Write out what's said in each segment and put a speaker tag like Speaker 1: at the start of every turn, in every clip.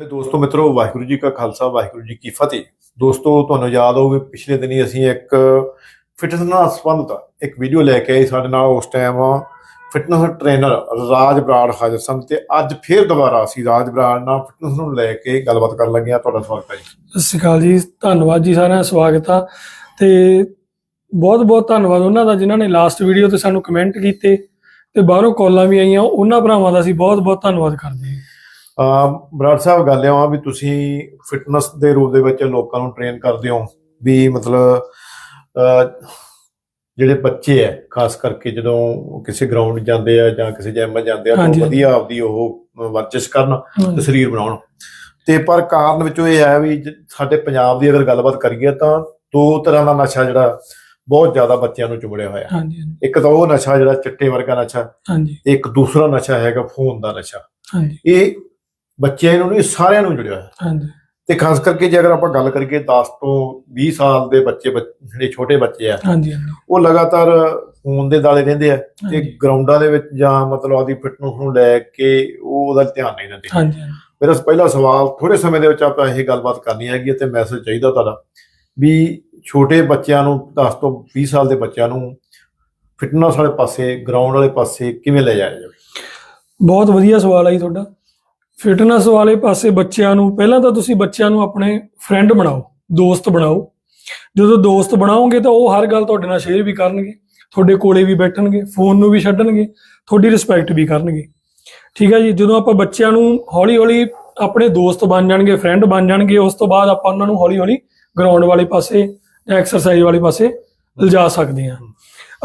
Speaker 1: ਦੋਸਤੋ ਮਿੱਤਰੋ, ਵਾਹਿਗੁਰੂ ਜੀ ਕਾ ਖਾਲਸਾ, ਵਾਹਿਗੁਰੂ ਜੀ ਕੀ ਫਤਿਹ। ਦੋਸਤੋ, ਤੁਹਾਨੂੰ ਯਾਦ ਹੋਵੇ ਪਿਛਲੇ ਦਿਨੀ ਅਸੀਂ ਇੱਕ ਫਿਟਨੈਸ ਨਾਲ ਸੰਬੰਧਿਤ ਇੱਕ ਵੀਡੀਓ ਲੈ ਕੇ ਆਏ ਸਾਡੇ ਨਾਲ ਉਸ time fitness trainer Raj Brar ਹਾਜ਼ਰ ਸਨ ਤੇ ਅੱਜ ਫੇਰ ਦੁਬਾਰਾ ਅਸੀਂ ਰਾਜ ਬਰਾੜ ਨਾਲ ਫਿਟਨੈਸ ਨੂੰ ਲੈ ਕੇ ਗੱਲਬਾਤ ਕਰਨ ਲੱਗੇ ਹਾਂ। ਤੁਹਾਡਾ ਸਵਾਗਤ ਹੈ ਜੀ।
Speaker 2: ਸਤਿ ਸ਼੍ਰੀ ਅਕਾਲ ਜੀ, ਧੰਨਵਾਦ ਜੀ ਸਾਰਿਆਂ ਦਾ ਸਵਾਗਤ ਆ। ਤੇ ਬਹੁਤ ਬਹੁਤ ਧੰਨਵਾਦ ਉਹਨਾਂ ਦਾ ਜਿਨ੍ਹਾਂ ਨੇ ਲਾਸਟ ਵੀਡੀਓ ਤੇ ਸਾਨੂੰ ਕਮੈਂਟ ਕੀਤੇ ਤੇ ਬਾਹਰੋਂ ਕਾਲਾਂ ਵੀ ਆਈਆਂ, ਉਹਨਾਂ ਭਰਾਵਾਂ ਦਾ ਅਸੀਂ ਬਹੁਤ ਬਹੁਤ ਧੰਨਵਾਦ ਕਰਦੇ ਹਾਂ।
Speaker 1: ਬਰਾੜ ਸਾਹਿਬ ਗੱਲ ਆ ਵੀ ਤੁਸੀਂ ਫਿਟਨੈਸ ਦੇ ਰੂਪ ਦੇ ਵਿੱਚ ਲੋਕਾਂ ਨੂੰ ਟ੍ਰੇਨ ਕਰਦੇ ਹੋ ਵੀ ਮਤਲਬ ਜਿਹੜੇ ਬੱਚੇ ਐ ਖਾਸ ਕਰਕੇ ਜਦੋਂ ਕਿਸੇ ਗਰਾਊਂਡ ਜਾਂਦੇ ਆ ਜਾਂ ਕਿਸੇ ਜਿਮ ਜਾਂਦੇ ਆ ਤਾਂ। ਵਧੀਆ ਆਪਦੀ ਉਹ ਵਰਜਿਸ਼ ਕਰਨ ਤੇ ਸਰੀਰ ਬਣਾਉਣ। ਤੇ ਪਰ ਕਾਰਨ ਵਿੱਚੋਂ ਇਹ ਹੈ ਵੀ ਸਾਡੇ ਪੰਜਾਬ ਦੀ ਅਗਰ ਗੱਲਬਾਤ ਕਰੀਏ ਤਾਂ ਦੋ ਤਰ੍ਹਾਂ ਦਾ ਨਸ਼ਾ ਜਿਹੜਾ ਬਹੁਤ ਜ਼ਿਆਦਾ ਬੱਚਿਆਂ ਨੂੰ ਚੁੰਬੜਿਆ ਹੋਇਆ।
Speaker 2: ਹਾਂਜੀ।
Speaker 1: ਇੱਕ ਤਾਂ ਉਹ ਨਸ਼ਾ ਜਿਹੜਾ ਚਿੱਟੇ ਵਰਗਾ ਨਸ਼ਾ
Speaker 2: ਹਾਂਜੀ।
Speaker 1: ਇੱਕ ਦੂਸਰਾ ਨਸ਼ਾ ਹੈਗਾ ਫੋਨ ਦਾ ਨਸ਼ਾ।
Speaker 2: ਹਾਂਜੀ।
Speaker 1: ਇਹ ਬੱਚਿਆਂ ਨੂੰ ਨਹੀਂ ਸਾਰਿਆਂ ਨੂੰ ਜੁੜਿਆ ਹੋਇਆ।
Speaker 2: ਹਾਂਜੀ।
Speaker 1: ਤੇ ਖਾਸ ਕਰਕੇ ਜੇ ਅਗਰ ਆਪਾਂ ਗੱਲ ਕਰੀਏ 10 ਤੋਂ 20 ਸਾਲ ਦੇ ਬੱਚੇ ਜਿਹੜੇ ਛੋਟੇ ਬੱਚੇ ਆ
Speaker 2: ਹਾਂਜੀ
Speaker 1: ਉਹ ਲਗਾਤਾਰ ਫੋਨ ਦੇ ਦਾਲੇ ਰਹਿੰਦੇ ਆ ਤੇ ਗਰਾਊਂਡਾਂ ਦੇ ਵਿੱਚ ਜਾਂ ਮਤਲਬ ਆਦੀ ਫਿਟਨੈਸ ਨੂੰ ਲੈ ਕੇ ਉਹ ਉਹਦਾ ਧਿਆਨ ਨਹੀਂ ਦਿੰਦੇ।
Speaker 2: ਹਾਂਜੀ
Speaker 1: ਮੇਰਾ ਪਹਿਲਾ ਸਵਾਲ ਥੋੜੇ ਸਮੇਂ ਦੇ ਵਿੱਚ ਆਪਾਂ ਇਹ ਗੱਲਬਾਤ ਕਰਨੀ ਹੈਗੀ ਤੇ ਮੈਸੇਜ ਚਾਹੀਦਾ ਤੁਹਾਡਾ ਵੀ ਛੋਟੇ ਬੱਚਿਆਂ ਨੂੰ 10 ਤੋਂ 20 ਸਾਲ ਦੇ ਬੱਚਿਆਂ ਨੂੰ ਫਿਟਨੈਸ ਵਾਲੇ ਪਾਸੇ ਗਰਾਊਂਡ ਵਾਲੇ ਪਾਸੇ ਕਿਵੇਂ ਲੈ ਜਾਇਆ ਜਾਵੇ?
Speaker 2: ਬਹੁਤ ਵਧੀਆ ਸਵਾਲ ਹੈ ਜੀ ਤੁਹਾਡਾ। ਫਿਟਨੈਸ ਵਾਲੇ ਪਾਸੇ ਬੱਚਿਆਂ ਨੂੰ, ਪਹਿਲਾਂ ਤਾਂ ਤੁਸੀਂ ਬੱਚਿਆਂ ਨੂੰ ਆਪਣੇ ਫਰੈਂਡ ਬਣਾਓ, ਦੋਸਤ ਬਣਾਓ। ਜਦੋਂ ਦੋਸਤ ਬਣਾਓਗੇ ਤਾਂ ਉਹ ਹਰ ਗੱਲ ਤੁਹਾਡੇ ਨਾਲ ਸ਼ੇਅਰ ਵੀ ਕਰਨਗੇ, ਤੁਹਾਡੇ ਕੋਲੇ ਵੀ ਬੈਠਣਗੇ ਫੋਨ ਨੂੰ ਵੀ ਛੱਡਣਗੇ, ਤੁਹਾਡੀ ਰਿਸਪੈਕਟ ਵੀ ਕਰਨਗੇ। ਠੀਕ ਹੈ ਜੀ, ਜਦੋਂ ਆਪਾਂ ਬੱਚਿਆਂ ਨੂੰ ਹੌਲੀ ਹੌਲੀ ਆਪਣੇ ਦੋਸਤ ਬਣ ਜਾਣਗੇ ਫਰੈਂਡ ਬਣ ਜਾਣਗੇ, ਉਸ ਤੋਂ ਬਾਅਦ ਆਪਾਂ ਉਹਨਾਂ ਨੂੰ ਹੌਲੀ ਹੌਲੀ ਗਰਾਊਂਡ ਵਾਲੇ ਪਾਸੇ ਐਕਸਰਸਾਈਜ਼ ਵਾਲੇ ਪਾਸੇ ਲਿਜਾ ਸਕਦੇ ਹਾਂ।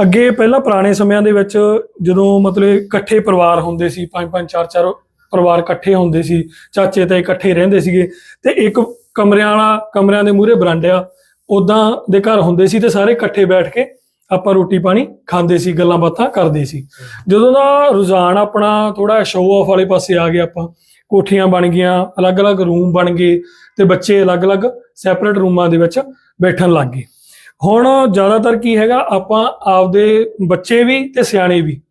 Speaker 2: ਅੱਗੇ ਪਹਿਲਾਂ ਪੁਰਾਣੇ ਸਮਿਆਂ ਦੇ ਵਿੱਚ ਜਦੋਂ ਮਤਲਬ ਇਕੱਠੇ ਪਰਿਵਾਰ ਹੁੰਦੇ ਸੀ ਪੰਜ ਪੰਜ ਚਾਰ ਚਾਰ ਪਰਿਵਾਰ ਇਕੱਠੇ ਹੁੰਦੇ ਸੀ, ਚਾਚੇ ਤੇ ਇਕੱਠੇ ਰਹਿੰਦੇ ਸੀਗੇ ਤੇ ਇੱਕ ਕਮਰਿਆਂ ਵਾਲਾ ਕਮਰਿਆਂ ਦੇ ਮੂਹਰੇ ਬਰਾਂਡਿਆ ਉਦਾਂ ਦੇ ਘਰ ਹੁੰਦੇ ਸੀ ਤੇ ਸਾਰੇ ਇਕੱਠੇ ਬੈਠ ਕੇ ਆਪਾਂ ਰੋਟੀ ਪਾਣੀ ਖਾਂਦੇ ਸੀ, ਗੱਲਾਂ ਬਾਤਾਂ ਕਰਦੇ ਸੀ। ਜਦੋਂ ਦਾ ਰੁਝਾਨ ਆਪਣਾ ਥੋੜਾ ਸ਼ੋਅ ਆਫ ਵਾਲੇ ਪਾਸੇ ਆ ਗਿਆ ਆਪਾਂ, ਕੋਠੀਆਂ ਬਣ ਗਈਆਂ, ਅਲੱਗ-ਅਲੱਗ ਰੂਮ ਬਣ ਗਏ ਤੇ ਬੱਚੇ ਅਲੱਗ-ਅਲੱਗ ਸੈਪਰੇਟ ਰੂਮਾਂ ਦੇ ਵਿੱਚ ਬੈਠਣ ਲੱਗ ਗਏ। ਹੁਣ ਜ਼ਿਆਦਾਤਰ ਕੀ ਹੈਗਾ, ਆਪਾਂ ਆਪਦੇ ਬੱਚੇ ਵੀ ਤੇ ਸਿਆਣੇ ਵੀ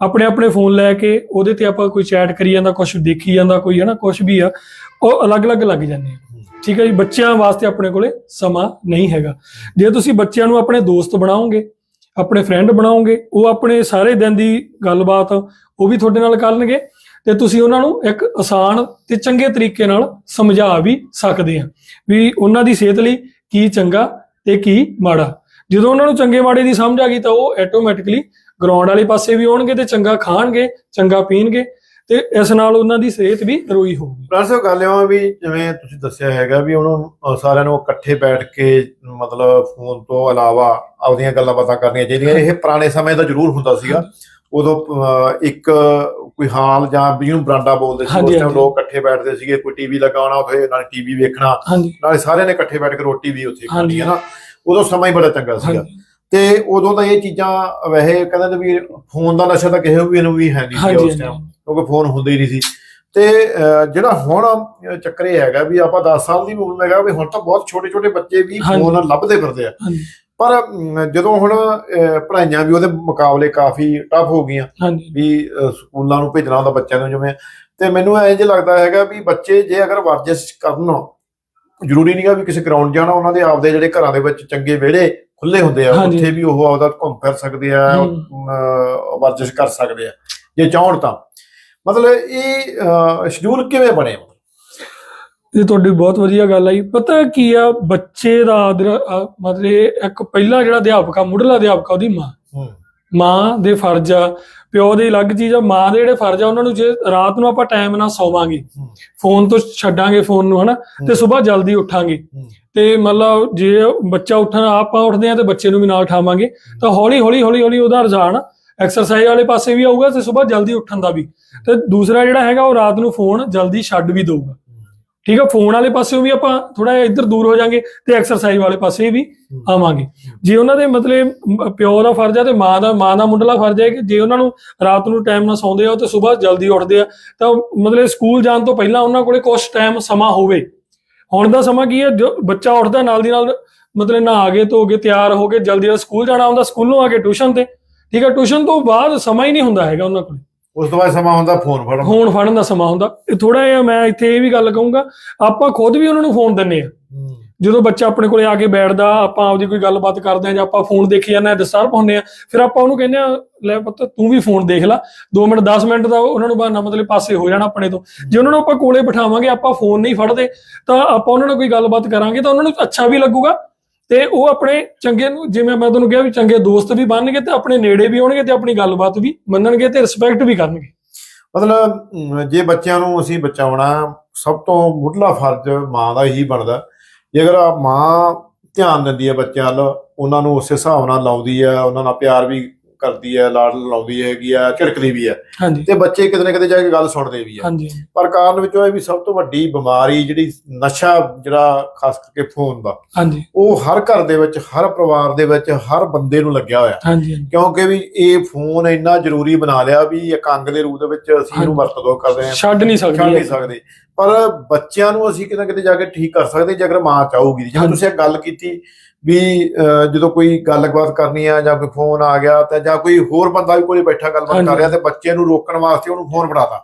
Speaker 2: ਆਪਣੇ ਆਪਣੇ ਫੋਨ ਲੈ ਕੇ ਉਹਦੇ ਤੇ ਆਪਾਂ ਕੋਈ ਚੈਟ ਕਰੀ ਜਾਂਦਾ ਕੁਝ ਦੇਖੀ ਜਾਂਦਾ, ਕੋਈ ਹਨਾ ਕੁਝ ਵੀ ਆ, ਉਹ ਅਲੱਗ-ਅਲੱਗ ਲੱਗ ਜਾਂਦੇ ਆ। ਠੀਕ ਹੈ ਜੀ, ਬੱਚਿਆਂ ਵਾਸਤੇ ਆਪਣੇ ਕੋਲੇ ਸਮਾਂ ਨਹੀਂ ਹੈਗਾ। ਜੇ ਤੁਸੀਂ ਬੱਚਿਆਂ ਨੂੰ ਆਪਣੇ ਦੋਸਤ ਬਣਾਓਗੇ, ਆਪਣੇ ਫਰੈਂਡ ਬਣਾਓਗੇ, ਉਹ ਆਪਣੇ ਸਾਰੇ ਦਿਨ ਦੀ ਗੱਲਬਾਤ ਉਹ ਵੀ ਤੁਹਾਡੇ ਨਾਲ ਕਰਨਗੇ ਤੇ ਤੁਸੀਂ ਉਹਨਾਂ ਨੂੰ ਇੱਕ ਆਸਾਨ ਤੇ ਚੰਗੇ ਤਰੀਕੇ ਨਾਲ ਸਮਝਾ ਵੀ ਸਕਦੇ ਆ ਵੀ ਉਹਨਾਂ ਦੀ ਸਿਹਤ ਲਈ ਕੀ ਚੰਗਾ ਤੇ ਕੀ ਮਾੜਾ। ਜਦੋਂ ਉਹਨਾਂ ਨੂੰ ਚੰਗੇ ਮਾੜੇ ਦੀ ਸਮਝ ਆ ਗਈ ਤਾਂ ਉਹ ਆਟੋਮੈਟਿਕਲੀ ਗਰਾਊਂਡ ਵਾਲੇ ਪਾਸੇ ਵੀ ਆਉਣਗੇ ਤੇ ਚੰਗਾ ਖਾਣਗੇ ਚੰਗਾ ਪੀਣਗੇ ਤੇ ਇਸ ਨਾਲ ਉਹਨਾਂ ਦੀ ਸਿਹਤ ਵੀ ਨਰੋਈ ਹੋਊਗੀ।
Speaker 1: ਪਲੱਸ ਉਹ ਗੱਲ ਇਹ ਵੀ ਜਿਵੇਂ ਤੁਸੀਂ ਦੱਸਿਆ ਹੈਗਾ ਵੀ ਉਹਨੂੰ ਸਾਰਿਆਂ ਨੂੰ ਇਕੱਠੇ ਬੈਠ ਕੇ ਮਤਲਬ ਫੋਨ ਤੋਂ ਇਲਾਵਾ ਆਪਦੀਆਂ ਗੱਲਾਂ ਬਾਤਾਂ ਕਰਨੀਆਂ ਚਾਹੀਦੀਆਂ। ਇਹ ਪੁਰਾਣੇ ਸਮੇਂ ਦਾ ਜ਼ਰੂਰ ਹੁੰਦਾ ਸੀਗਾ। ਉਦੋਂ ਇੱਕ ਕੋਈ ਹਾਲ ਜਾਂ ਵੀ ਨੂੰ ਬਰਾਂਡਾ ਬੋਲਦੇ ਸੀ ਉਸ ਟਾਈਮ। ਲੋਕ ਇਕੱਠੇ ਬੈਠਦੇ ਸੀਗੇ ਕੋਈ ਟੀਵੀ ਲਗਾਉਣਾ ਉੱਥੇ ਨਾਲ ਟੀਵੀ ਵੇਖਣਾ। ਨਾਲੇ ਸਾਰਿਆਂ ਨੇ ਇਕੱਠੇ ਬੈਠ ਕੇ ਰੋਟੀ ਵੀ ਉੱਥੇ ਖਾਣੀ। ਹੈ ਨਾ? ਉਦੋਂ ਸਮਾਂ ਹੀ ਬੜਾ ਚੰਗਾ ਸੀਗਾ। ਤੇ ਉਦੋਂ ਤਾਂ ਇਹ ਚੀਜ਼ਾਂ ਵੈਸੇ ਕਹਿੰਦੇ ਵੀ ਫੋਨ ਦਾ ਨਸ਼ਾ ਤਾਂ ਕਿਸੇ ਵੀ ਨੂੰ ਵੀ ਹੈ ਨਹੀਂ ਉਸ ਟਾਈਮ ਕਿਉਂਕਿ ਫੋਨ ਹੁੰਦੇ ਹੀ ਨਹੀਂ ਸੀ। ਤੇ ਜਿਹੜਾ ਹੁਣ ਚੱਕਰ ਇਹ ਹੈਗਾ ਵੀ ਆਪਾਂ 10 ਸਾਲ ਦੀ ਉਮਰ ਹੈਗਾ ਵੀ ਹੁਣ ਤਾਂ ਬਹੁਤ ਛੋਟੇ ਛੋਟੇ ਬੱਚੇ ਵੀ। ਫੋਨ ਲੱਭਦੇ ਫਿਰਦੇ ਆ। ਪਰ ਜਦੋਂ ਹੁਣ ਅਹ, ਪੜ੍ਹਾਈਆਂ ਵੀ ਉਹਦੇ ਮੁਕਾਬਲੇ ਕਾਫੀ ਟਫ ਹੋ ਗਈਆਂ ਵੀ ਸਕੂਲਾਂ ਨੂੰ ਭੇਜਣਾ ਹੁੰਦਾ ਬੱਚਿਆਂ ਨੂੰ ਜਿਵੇਂ ਤੇ ਮੈਨੂੰ ਐਂ ਜੇ ਲੱਗਦਾ ਹੈਗਾ ਵੀ ਬੱਚੇ ਜੇ ਅਗਰ ਵਰਜਿਸ਼ ਕਰਨ ਜ਼ਰੂਰੀ ਨਹੀਂਗਾ ਵੀ ਕਿਸੇ ਗਰਾਊਂਡ ਜਾਣਾ ਉਹਨਾਂ ਦੇ ਆਪਦੇ ਜਿਹੜੇ ਘਰਾਂ ਦੇ ਵਿੱਚ ਚੰਗੇ ਵਿਹੜੇ ਖੁੱਲੇ ਹੁੰਦੇ ਆ
Speaker 2: ਹਾਂਜੀ।
Speaker 1: ਉੱਥੇ ਵੀ ਉਹ ਆਪਦਾ ਘੁੰਮ ਫਿਰ ਸਕਦੇ ਆ
Speaker 2: ਹਮ।
Speaker 1: ਵਰਜਿਸ਼ ਕਰ ਸਕਦੇ ਆ। ਜੇ ਚਾਹਣ ਤਾਂ। ਮਤਲਬ ਇਹ ਸ਼ਡਿਊਲ ਕਿਵੇਂ ਬਣੇ?
Speaker 2: ਇਹ ਤੁਹਾਡੀ ਬਹੁਤ ਵਧੀਆ ਗੱਲ ਆਈ ਪਤਾ ਕੀ ਆ ਬੱਚੇ ਦਾ ਆਦਰ- ਮਤਲਬ ਇਹ ਇੱਕ ਪਹਿਲਾ ਜਿਹੜਾ ਅਧਿਆਪਕ ਆ ਮੁੱਢਲਾ ਅਧਿਆਪਕ ਆ ਉਹਦੀ ਮਾਂ।
Speaker 1: ਹੂੰ।
Speaker 2: ਮਾਂ ਦੇ ਫਰਜ਼ ਆ ਪਿਓ ਦੇ ਅਲੱਗ ਚੀਜ਼ ਆ ਮਾਂ ਦੇ ਜਿਹੜੇ ਫਰਜ਼ ਆ ਉਹਨਾਂ ਨੂੰ ਜੇ ਰਾਤ ਨੂੰ ਆਪਾਂ ਟਾਈਮ ਨਾਲ ਸੌਵਾਂਗੇ। ਫੋਨ ਤੋਂ ਛੱਡਾਂਗੇ ਫੋਨ ਨੂੰ ਹਨਾ? ਤੇ ਸਵੇਰ ਜਲਦੀ ਉੱਠਾਂਗੇ। ਤੇ ਮਤਲਬ ਜੇ ਬੱਚਾ ਉੱਠਣ ਆਪਾਂ ਉੱਠਦੇ ਆ ਤੇ ਬੱਚੇ ਨੂੰ ਵੀ ਨਾਲ ਉਠਾਵਾਂਗੇ ਤਾਂ ਹੌਲੀ ਹੌਲੀ ਹੌਲੀ ਹੌਲੀ ਉਹਦਾ ਰੁਝਾਨ ਐਕਸਰਸਾਈਜ਼ ਵਾਲੇ ਪਾਸੇ ਵੀ ਆਊਗਾ ਤੇ ਸਵੇਰ ਜਲਦੀ ਉੱਠਣ ਦਾ ਵੀ। ਤੇ ਦੂਸਰਾ ਜਿਹੜਾ ਹੈਗਾ ਉਹ ਰਾਤ ਨੂੰ ਫੋਨ ਜਲਦੀ ਛੱਡ ਵੀ ਦਊਗਾ। ਠੀਕ ਹੈ ਫੋਨ ਵਾਲੇ ਪਾਸਿਓਂ ਵੀ ਆਪਾਂ ਥੋੜਾ ਜਿਹਾ ਇੱਧਰ ਦੂਰ ਹੋ ਜਾਾਂਗੇ ਤੇ ਐਕਸਰਸਾਈਜ਼ ਵਾਲੇ ਪਾਸੇ ਵੀ ਆਵਾਂਗੇ। ਜੇ ਉਹਨਾਂ ਦੇ ਮਤਲਬ ਪਿਓ ਦਾ ਫਰਜ਼ ਹੈ ਤੇ ਮਾਂ ਦਾ ਮਾਂ ਦਾ ਮੁੱਢਲਾ ਫਰਜ਼ ਹੈ ਕਿ ਜੇ ਉਹਨਾਂ ਨੂੰ ਰਾਤ ਨੂੰ ਟਾਈਮ ਨਾਲ ਸੌਂਦੇ ਆ ਤੇ ਸਵੇਰ ਜਲਦੀ ਉੱਠਦੇ ਆ ਤਾਂ ਮਤਲਬ ਸਕੂਲ ਜਾਣ ਤੋਂ ਪਹਿਲਾਂ ਉਹਨਾਂ ਕੋਲੇ ਕੁਝ ਟਾਈਮ ਸਮਾਂ ਹੋਵੇ। ਹੁਣ ਦਾ ਸਮਾਂ ਕੀ ਹੈ ਜੋ ਬੱਚਾ ਉੱਠਦਾ ਨਾਲ ਦੀ ਨਾਲ ਮਤਲਬ ਨਹਾ ਕੇ ਧੋ ਕੇ ਤਿਆਰ ਹੋ ਕੇ ਜਲਦੀ ਨਾਲ ਸਕੂਲ ਜਾਣਾ ਹੁੰਦਾ ਸਕੂਲੋਂ ਆ ਕੇ ਟਿਊਸ਼ਨ ਤੇ। ਠੀਕ ਹੈ ਟਿਊਸ਼ਨ ਤੋਂ ਬਾਅਦ ਸਮਾਂ ਹੀ ਨਹੀਂ ਹੁੰਦਾ ਹੈਗਾ ਉਹਨਾਂ ਕੋਲ।
Speaker 1: ਉਸ ਤੋਂ ਬਾਅਦ ਸਮਾਂ ਹੁੰਦਾ ਫੋਨ ਫੜਨ ਦਾ।
Speaker 2: ਫੋਨ ਫੜਨ ਦਾ ਸਮਾਂ ਹੁੰਦਾ। ਇਹ ਥੋੜਾ ਜਿਹਾ ਮੈਂ ਇੱਥੇ ਇਹ ਵੀ ਗੱਲ ਕਹੂੰਗਾ ਆਪਾਂ ਖੁਦ ਵੀ ਉਹਨਾਂ ਨੂੰ ਫੋਨ ਦਿੰਨੇ ਆ
Speaker 1: ਹੂੰ।
Speaker 2: ਜਦੋਂ ਬੱਚਾ ਆਪਣੇ ਕੋਲੇ ਆ ਕੇ ਬੈਠਦਾ ਆਪਾਂ ਆਪਦੀ ਕੋਈ ਗੱਲਬਾਤ ਕਰਦੇ ਆ ਜਾਂ ਆਪਾਂ ਫੋਨ ਦੇਖੀ ਜਾਂਦੇ ਆ ਡਿਸਟਰਬ ਹੁੰਦੇ ਆ ਫਿਰ ਆਪਾਂ ਉਹਨੂੰ ਕਹਿੰਦੇ ਆ ਲੈ ਪੁੱਤ ਤੂੰ ਵੀ ਫੋਨ ਦੇਖ ਲੈ। 2 ਮਿੰਟ 10 ਮਿੰਟ ਦਾ ਉਹਨਾਂ ਨੂੰ ਬਹਾਨਾ ਮਤਲਬ ਪਾਸੇ ਹੋ ਜਾਣਾ ਆਪਣੇ ਤੋਂ। ਜੇ ਉਹਨਾਂ ਨੂੰ ਆਪਾਂ ਕੋਲੇ ਬਿਠਾਵਾਂਗੇ ਆਪਾਂ ਫੋਨ ਨਹੀਂ ਫੜਦੇ ਤਾਂ ਆਪਾਂ ਉਹਨਾਂ ਨਾਲ ਕੋਈ ਗੱਲਬਾਤ ਕਰਾਂਗੇ ਤਾਂ ਉਹਨਾਂ ਨੂੰ ਅੱਛਾ ਵੀ ਲੱਗੂਗਾ। ਤੇ ਉਹ ਆਪਣੇ ਚੰਗੇ ਨੂੰ, ਜਿਵੇਂ ਮੈਂ ਤੁਹਾਨੂੰ ਕਿਹਾ ਵੀ ਚੰਗੇ ਦੋਸਤ ਵੀ ਬਣਨਗੇ ਤੇ ਆਪਣੇ ਨੇੜੇ ਵੀ ਆਉਣਗੇ ਤੇ ਆਪਣੀ ਗੱਲਬਾਤ ਵੀ ਮੰਨਣਗੇ ਤੇ ਰਿਸਪੈਕਟ ਵੀ ਕਰਨਗੇ।
Speaker 1: ਮਤਲਬ ਜੇ ਬੱਚਿਆਂ ਨੂੰ ਅਸੀਂ ਬਚਾਉਣਾ, ਸਭ ਤੋਂ ਮੁੱਢਲਾ ਫਰਜ਼ ਮਾਂ ਦਾ ਹੀ ਬਣਦਾ। ਜੇ ਅਗਰ ਮਾਂ ਧਿਆਨ ਦਿੰਦੀ ਹੈ ਬੱਚਿਆਂ ਵੱਲ, ਉਹਨਾਂ ਨੂੰ ਉਸੇ ਹਿਸਾਬ ਨਾਲ ਲਾਉਂਦੀ ਹੈ, ਉਹਨਾਂ ਨਾਲ ਪਿਆਰ ਵੀ ਕਰਦੀ ਹੈ ਲਾਡ ਲਾਉਂਦੀ ਹੈਗੀ ਆ ਝਿੜਕਦੀ ਵੀ ਹੈ।
Speaker 2: ਹਾਂਜੀ।
Speaker 1: ਤੇ ਬੱਚੇ ਕਿਤੇ ਨਾ ਕਿਤੇ ਜਾ ਕੇ ਗੱਲ ਸੁਣਦੇ ਵੀ ਆ।
Speaker 2: ਹਾਂਜੀ।
Speaker 1: ਪਰ ਕਾਰਨ ਵਿੱਚੋਂ ਇਹ ਵੀ ਸਭ ਤੋਂ ਵੱਡੀ ਬਿਮਾਰੀ ਜਿਹੜੀ ਨਸ਼ਾ ਜਿਹੜਾ ਖਾਸ ਕਰਕੇ ਫੋਨ ਦਾ
Speaker 2: ਹਾਂਜੀ।
Speaker 1: ਉਹ ਹਰ ਘਰ ਦੇ ਵਿੱਚ ਹਰ ਪਰਿਵਾਰ ਦੇ ਵਿੱਚ ਹਰ ਬੰਦੇ ਨੂੰ ਲੱਗਿਆ ਹੋਇਆ।
Speaker 2: ਹਾਂਜੀ ਹਾਂਜੀ।
Speaker 1: ਕਿਉਂਕਿ ਵੀ ਇਹ ਫੋਨ ਇੰਨਾ ਜ਼ਰੂਰੀ ਬਣਾ ਲਿਆ ਵੀ ਇੱਕ ਅੰਗ ਦੇ ਰੂਪ ਦੇ ਵਿੱਚ ਅਸੀਂ ਇਹਨੂੰ। ਵਰਤੋਂ ਕਰਦੇ ਹਾਂ।
Speaker 2: ਛੱਡ ਨਹੀਂ
Speaker 1: ਛੱਡ
Speaker 2: ਸਕਦੀ
Speaker 1: ਨਹੀਂ ਸਕਦੇ। ਪਰ ਬੱਚਿਆਂ ਨੂੰ ਅਸੀਂ ਕਿਤੇ ਨਾ ਕਿਤੇ ਜਾ ਕੇ ਠੀਕ ਕਰ ਸਕਦੇ ਜੇ ਅਗਰ ਮਾਂ ਚਾਹੂਗੀ। ਜਿਵੇਂ। ਤੁਸੀਂ ਇਹ ਗੱਲ ਕੀਤੀ ਵੀ ਜਦੋਂ ਕੋਈ ਗੱਲਬਾਤ ਕਰਨੀ ਆ ਜਾਂ ਕੋਈ ਫੋਨ ਆ ਗਿਆ ਤਾਂ ਜਾਂ ਕੋਈ ਹੋਰ ਬੰਦਾ ਵੀ ਕੋਲੇ ਬੈਠਾ ਗੱਲਬਾਤ। ਕਰ ਰਿਹਾ ਤੇ ਬੱਚੇ ਨੂੰ ਰੋਕਣ ਵਾਸਤੇ ਉਹਨੂੰ ਫੋਨ ਫੜਾਤਾ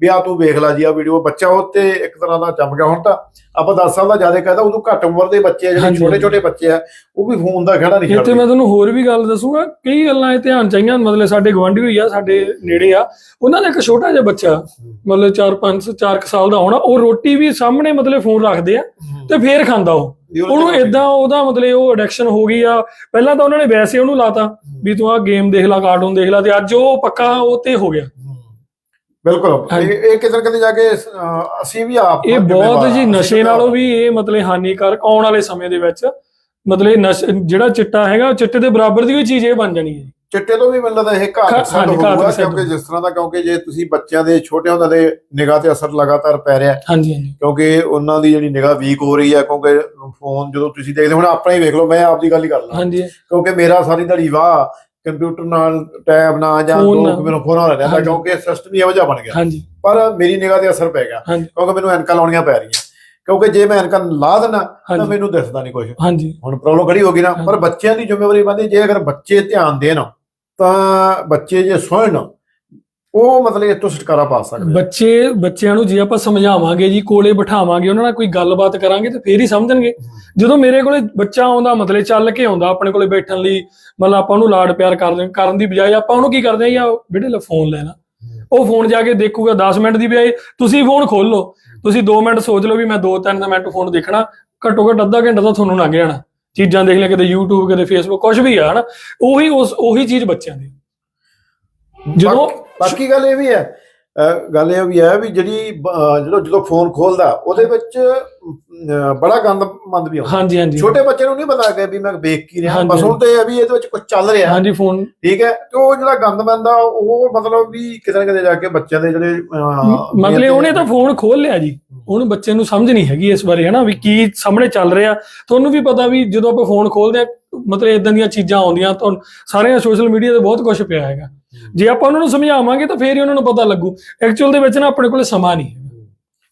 Speaker 1: ਵੀ ਆ ਤੂੰ ਵੇਖ ਲੈ ਜੀ ਆ ਵੀਡੀਓ ਬੱਚਾ ਉਹ ਤੇ ਇੱਕ ਤਰ੍ਹਾਂ ਦਾ ਜੰਮ ਗਿਆ। ਹੁਣ ਤਾਂ ਆਪਾਂ 10 ਸਾਲ ਦਾ ਜ਼ਿਆਦਾ ਕਹਦਾ ਉਦੋਂ ਘੱਟ ਉਮਰ ਦੇ ਬੱਚੇ ਆ ਜਿਹੜੇ ਛੋਟੇ ਛੋਟੇ ਬੱਚੇ ਆ ਉਹ ਵੀ ਫੋਨ ਦਾ ਖੜਾ ਨਹੀਂ
Speaker 2: ਇੱਥੇ
Speaker 1: ਛੱਡਦੇ।
Speaker 2: ਮੈਂ ਤੁਹਾਨੂੰ ਹੋਰ ਵੀ ਗੱਲ ਦੱਸੂਗਾ ਕਈ ਗੱਲਾਂ ਇਹ ਧਿਆਨ ਚਾਹੀਆਂ ਮਤਲਬ ਸਾਡੇ ਗਵਾਂਢੀ ਹੋਈ ਆ ਸਾਡੇ ਨੇੜੇ ਆ ਉਹਨਾਂ ਦਾ ਇੱਕ ਛੋਟਾ ਜਿਹਾ ਬੱਚਾ ਮਤਲਬ 4 5 4 ਸਾਲ ਦਾ ਹੋਣਾ ਉਹ ਰੋਟੀ ਵੀ ਸਾਹਮਣੇ ਮਤਲਬ ਫੋਨ ਰੱਖਦੇ ਆ ਤੇ ਫੇਰ ਖਾਂਦਾ ਉਹ। ਉਹਨੂੰ ਇਦਾਂ ਉਹਦਾ ਮਤਲਬ ਉਹ ਐਡਿਕਸ਼ਨ ਹੋ ਗਈ ਆ। ਪਹਿਲਾਂ ਤਾਂ ਉਹਨਾਂ ਨੇ ਵੈਸੇ ਉਹਨੂੰ ਲਾਤਾ ਵੀ ਤੂੰ ਆ ਗੇਮ ਦੇਖ ਲੈ ਕਾਰਟੂਨ ਦੇਖ ਲੈ ਤੇ ਅੱਜ ਉਹ ਪੱਕਾ ਉਹ ਤੇ ਹੋ ਗਿਆ।
Speaker 1: ਬਿਲਕੁਲ। ਇਹ ਕਿਤੇ ਕਿਤੇ ਜਾ ਕੇ ਅਸੀਂ ਵੀ ਆਪ
Speaker 2: ਇਹ ਬਹੁਤ ਜੀ। ਨਸ਼ੇ ਨਾਲੋਂ ਵੀ ਇਹ ਮਤਲਬ ਹਾਨੀਕਾਰਕ ਆਉਣ ਵਾਲੇ ਸਮੇਂ ਦੇ ਵਿੱਚ ਮਤਲਬ ਜਿਹੜਾ ਚਿੱਟਾ ਹੈਗਾ ਉਹ ਚਿੱਟੇ ਦੇ ਬਰਾਬਰ ਦੀ ਕੋਈ ਚੀਜ਼ ਇਹ ਬਣ ਜਾਣੀ ਹੈ
Speaker 1: ਚਿੱਟੇ ਤੋਂ ਵੀ ਮੈਨੂੰ ਲੱਗਦਾ ਇਹ ਘਾਤਕ
Speaker 2: ਘਾ-
Speaker 1: ਸਿੱਧ
Speaker 2: ਹਾਂਜੀ, ਘਾਤਕ
Speaker 1: ਹੋਊਗਾ ਕਿਉਂਕਿ ਜਿਸ ਤਰ੍ਹਾਂ ਦਾ ਕਿਉਂਕਿ ਜੇ ਤੁਸੀਂ ਬੱਚਿਆਂ ਦੇ ਛੋਟੇ ਹੁੰਦੇ ਦੇ ਨਿਗਾਹ ਤੇ ਅਸਰ ਲਗਾਤਾਰ ਪੈ ਰਿਹਾ
Speaker 2: ਹਾਂਜੀ ਹਾਂਜੀ।
Speaker 1: ਕਿਉਂਕਿ ਉਹਨਾਂ ਦੀ ਜਿਹੜੀ ਨਿਗਾਹ ਵੀਕ ਹੋ ਰਹੀ ਹੈ ਕਿਉਂਕਿ ਫੋਨ ਜਦੋਂ ਤੁਸੀਂ ਦੇਖਦੇ ਹੁਣ ਆਪਣਾ ਹੀ ਵੇਖ ਲਓ ਮੈਂ ਆਪਦੀ ਗੱਲ ਹੀ ਕਰ ਲਾਂ।
Speaker 2: ਹਾਂਜੀ।
Speaker 1: ਕਿਉਂਕਿ ਮੇਰਾ ਸਾਰੀ ਦਿਹਾੜੀ ਵਾਹ ਕੰਪਿਊਟਰ ਨਾਲ ਟੈਬ ਨਾਲ ਜਾਂ ਦੋ
Speaker 2: ਨਾਲ।
Speaker 1: ਮੈਨੂੰ ਫੋਨ ਨਾਲ ਰਹਿੰਦਾ। ਕਿਉਂਕਿ ਸਿਸਟਮ ਹੀ ਇਹੋ ਜਿਹਾ ਬਣ ਗਿਆ।
Speaker 2: ਹਾਂਜੀ।
Speaker 1: ਪਰ ਮੇਰੀ ਨਿਗਾਹ ਤੇ ਅਸਰ ਪੈ ਗਿਆ। ਕਿਉਂਕਿ ਮੈਨੂੰ ਐਨਕਾਂ ਲਾਉਣੀਆਂ ਪੈ ਰਹੀਆਂ। ਕਿਉਂਕਿ ਜੇ ਮੈਂ ਐਨਕਾਂ ਲਾ ਦੇਣਾ ਤਾਂ ਮੈਨੂੰ ਦਿਸਦਾ ਨਹੀਂ ਕੁਝ
Speaker 2: ਹਾਂਜੀ।
Speaker 1: ਹੁਣ ਪ੍ਰੋਬਲਮ ਖੜੀ ਹੋ ਗਈ ਨਾ। ਪਰ ਬੱਚਿਆਂ ਦੀ ਜ਼ਿੰਮੇਵਾਰੀ ਬਣਦੀ ਜੇ ਅਗਰ ਬੱਚੇ ਧਿਆਨ ਦੇਣ ਤਾਂ ਬੱਚੇ ਜੇ ਸੁਣਨ ਉਹ ਮਤਲਬ ਇਸ ਤੋਂ ਛੁਟਕਾਰਾ ਪਾ ਸਕਦੇ।
Speaker 2: ਬੱਚੇ ਬੱਚਿਆਂ ਨੂੰ ਜੇ ਆਪਾਂ ਸਮਝਾਵਾਂਗੇ ਜੀ ਕੋਲੇ ਬਿਠਾਵਾਂਗੇ ਉਹਨਾਂ ਨਾਲ ਕੋਈ ਗੱਲਬਾਤ ਕਰਾਂਗੇ ਤੇ ਫੇਰ ਹੀ ਸਮਝਣਗੇ। ਜਦੋਂ ਮੇਰੇ ਕੋਲੇ ਬੱਚਾ ਆਉਂਦਾ ਮਤਲਬ ਚੱਲ ਕੇ ਆਉਂਦਾ ਆਪਣੇ ਕੋਲੇ ਬੈਠਣ ਲਈ ਮਤਲਬ ਆਪਾਂ ਉਹਨੂੰ ਲਾਡ ਪਿਆਰ ਕਰਦੇ ਕਰਨ ਦੀ ਬਜਾਏ ਆਪਾਂ ਉਹਨੂੰ ਕੀ ਕਰਦੇ ਆ ਜਾਂ ਬੇਟੇ ਲੈ ਫੋਨ ਲੈਣਾ ਉਹ ਫੋਨ ਜਾ ਕੇ ਦੇਖੂਗਾ 10 ਮਿੰਟ ਦੀ ਬਜਾਏ ਤੁਸੀਂ ਫੋਨ ਖੋਲ ਲਓ। ਤੁਸੀਂ 2 ਮਿੰਟ ਸੋਚ ਲਓ ਵੀ ਮੈਂ 2-3 ਮਿੰਟ ਫੋਨ ਦੇਖਣਾ ਘੱਟੋ ਘੱਟ ਅੱਧਾ ਘੰਟਾ ਤਾਂ ਤੁਹਾਨੂੰ ਲੰਘ ਜਾਣਾ। ਚੀਜ਼ਾਂ ਦੇਖ ਲਿਆ ਕਿਤੇ YouTube ਕਿਤੇ Facebook ਕੁਝ ਵੀ ਆ ਹਨਾ। ਉਹੀ ਉਸ ਉਹੀ ਚੀਜ਼ ਬੱਚਿਆਂ ਦੀ। ਜਦੋਂ
Speaker 1: ਬਾਕੀ- ਗੱਲ ਇਹ ਵੀ ਹੈ ਗੱਲ ਇਹ ਵੀ ਹੈ ਵੀ ਜਿਹੜੀ ਜਦੋਂ ਜਦੋਂ ਫੋਨ ਖੋਲਦਾ ਉਹਦੇ ਵਿੱਚ ਬੜਾ ਗੰਦ ਮੰਦ ਵੀ ਆਉਂਦਾ।
Speaker 2: ਹਾਂਜੀ ਹਾਂਜੀ।
Speaker 1: ਛੋਟੇ ਬੱਚੇ ਨੂੰ ਨਹੀਂ ਪਤਾ ਕਿ ਵੀ ਮੈਂ ਵੇਖ ਕੀ ਰਿਹਾ। ਬਸ ਹੁਣ ਤੇ ਇਹ ਵੀ ਇਹਦੇ ਵਿੱਚ ਕੁਝ ਚੱਲ ਰਿਹਾ।
Speaker 2: ਹਾਂਜੀ ਫੋਨ
Speaker 1: ਠੀਕ ਹੈ? ਤੇ ਉਹ ਜਿਹੜਾ ਗੰਦ ਮੰਦ ਆ ਉਹ ਮਤਲਬ ਵੀ ਕਿਤੇ ਨਾ ਕਿਤੇ ਜਾ ਕੇ ਬੱਚਿਆਂ ਦੇ ਜਿਹੜੇ
Speaker 2: ਮਤਲਬ ਉਹਨੇ ਤਾਂ ਫੋਨ ਖੋਲ ਲਿਆ ਜੀ। ਉਹਨੂੰ ਬੱਚੇ ਨੂੰ ਸਮਝ ਨਹੀਂ ਹੈਗੀ ਇਸ ਬਾਰੇ ਹਨਾ ਵੀ ਕੀ ਸਾਹਮਣੇ ਚੱਲ ਰਿਹਾ। ਤੁਹਾਨੂੰ ਵੀ ਪਤਾ ਵੀ ਜਦੋਂ ਆਪਾਂ ਫੋਨ ਖੋਲਦੇ ਆ ਮਤਲਬ ਇਦਾਂ ਦੀਆਂ ਚੀਜ਼ਾਂ ਆਉਂਦੀਆਂ ਤੁਹਾਨੂੰ ਸਾਰਿਆਂ ਸੋਸ਼ਲ ਮੀਡੀਆ ਤੇ ਬਹੁਤ ਕੁਝ ਪਿਆ ਹੈਗਾ। ਜੇ ਆਪਾਂ ਉਹਨਾਂ ਨੂੰ ਸਮਝਾਵਾਂਗੇ ਤਾਂ ਫੇਰ ਹੀ ਉਹਨਾਂ ਨੂੰ ਪਤਾ ਲੱਗੂ। ਐਕਚੁਅਲ ਦੇ ਵਿੱਚ ਨਾ ਆਪਣੇ ਕੋਲ ਸਮਾਂ ਨਹੀਂ ਹੈ।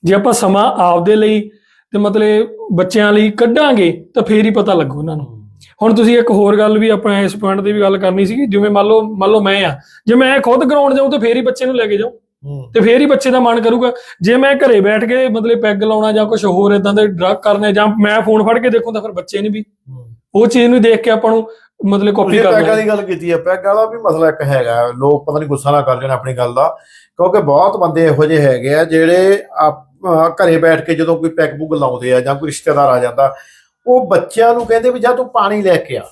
Speaker 2: ਜੇ ਆਪਾਂ ਸਮਾਂ ਆਪਦੇ ਲਈ ਤੇ ਮਤਲਬ ਬੱਚਿਆਂ ਲਈ ਕੱਢਾਂਗੇ ਤਾਂ ਫੇਰ ਹੀ ਪਤਾ ਲੱਗੂ ਉਹਨਾਂ ਨੂੰ। ਹੁਣ ਤੁਸੀਂ ਇੱਕ ਹੋਰ ਗੱਲ ਵੀ ਆਪਾਂ ਇਸ ਪੁਆਇੰਟ ਤੇ ਵੀ ਗੱਲ ਕਰਨੀ ਸੀਗੀ ਜਿਵੇਂ ਮੰਨ ਲਓ ਮੰਨ ਲਓ ਮੈਂ ਆ ਜੇ ਮੈਂ ਖੁਦ ਗਰਾਊਂਡ ਜਾਊਂ ਤਾਂ ਫੇਰ ਹੀ ਬੱਚੇ ਨੂੰ ਲੈ ਕੇ
Speaker 1: ਹੂੰ।
Speaker 2: ਤੇ ਫੇਰ ਹੀ ਬੱਚੇ ਦਾ ਮਨ ਕਰੂਗਾ। ਜੇ ਮੈਂ ਘਰੇ ਬੈਠ ਕੇ ਮਤਲਬ ਪੈਗ ਲਾਉਣਾ ਜਾਂ ਕੁਝ ਹੋਰ ਇਦਾਂ ਦੇ ਡਰਗ ਕਰਨੇ ਜਾਂ ਮੈਂ ਫੋਨ ਫੜ ਕੇ ਦੇਖੂੰ ਤਾਂ ਫਿਰ ਬੱਚੇ ਨੇ ਵੀ। ਉਹ ਚੀਜ਼ ਨੂੰ ਦੇਖ ਕੇ ਆਪਾਂ ਨੂੰ ਮਤਲਬ ਕਾਪੀ
Speaker 1: ਤੁਸੀਂ ਪੈਗਾਂ ਦੀ ਗੱਲ ਕੀਤੀ ਹੈ ਪੈਗਾਂ ਦਾ ਵੀ ਮਸਲਾ ਇੱਕ ਹੈਗਾ। ਲੋਕ ਪਤਾ ਨਹੀਂ ਗੁੱਸਾ ਨਾ ਕਰ ਜਾਣ ਆਪਣੀ ਗੱਲ ਦਾ ਕਿਉਂਕਿ ਬਹੁਤ ਬੰਦੇ ਇਹੋ ਜਿਹੇ ਹੈਗੇ ਆ ਜਿਹੜੇ ਘਰੇ ਬੈਠ ਕੇ ਜਦੋਂ ਕੋਈ ਪੈਗ ਪੁਗ ਲਾਉਂਦੇ ਆ ਜਾਂ ਕੋਈ ਰਿਸ਼ਤੇਦਾਰ ਆ ਜਾਂਦਾ ਉਹ ਬੱਚਿਆਂ ਨੂੰ ਕਹਿੰਦੇ ਵੀ ਜਾ ਤੂੰ ਪਾਣੀ ਲੈ ਕੇ ਆ